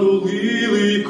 Коли затулили